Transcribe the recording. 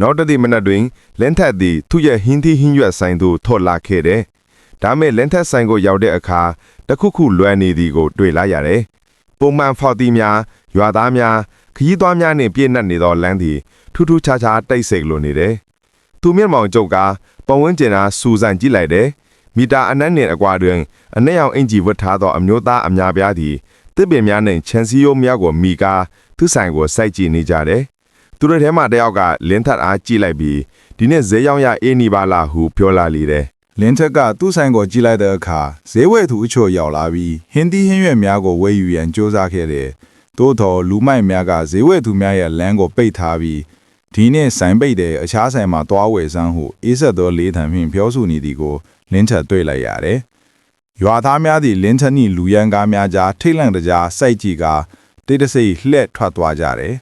နောက်တစ်သည့်မနက်တွင်လင်းထက်သည်သူ့ရဲ့ဟင်းသီးဟင်းရွက်ဆိုင်သို့ထော်လာခဲ့တယ်။ဒါမဲ့လင်းထက်ဆိုင်ကိုရောက်တဲ့အခါတစ်ခုခုလွယ်နေသည်ကို တွေ့လာရတယ်။ပုံမှန်ဖော်တီများရွာသားများခရီးသွားများနှင့်ပြည့်နှက်နေသောလမ်းသည်ထူးထူးခြားခြားတိတ်ဆိတ်လိုနေတယ်။သူမျက်မှောင်ကျုပ်ကပဝန်းကျင်အားစူဆန်ကြည့်လိုက်တယ်။မီတာအနက်နှင့်အကွာတွင်အနက်ရောင်အင်ဂျီဝတ်ထားသောအမျိုးသားအများပြားသည်တစ်ပင်များနှင့်ခြံစည်းရိုးများကိုမိကာသူဆိုင်ကိုစိုက်ကြည့်နေကြတယ်။ သူတို့ထဲမှတစ်ယောက်ကလင်းထက်အားကြည့်လိုက်ပြီးဒီနေ့ဈေးရောင်းရအေးနေပါလားဟုပြောလာလေတယ်လင်းထက်ကသူ့ဆိုင်ကိုကြည့်လိုက်တဲ့အခါဈေးဝယ်သူအချို့ရောက်လာပြီးဟင်းသီးဟင်းရွက်များကိုဝယ်ယူရန်စ조사ခဲ့တယ်။သို့တော်လူမိုက်များကဈေးဝယ်သူများရဲ့လမ်းကိုပိတ်ထားပြီးဒီနေ့ဆိုင်ပိတ်တဲ့အခြားဆိုင်မှာတွားဝယ်စမ်းဟုအေးဆက်သောလေးထံဖြင့်ပြောဆိုနေသည်ကိုလင်းထက်တွေ့လိုက်ရတယ်။ရွာသားများသည်လင်းထက်နှင့်လူရန်ကားများကြားထိတ်လန့်တကြားစိုက်ကြည့်ကာတိတ်တဆိတ်လှက်ထွက်သွားကြတယ်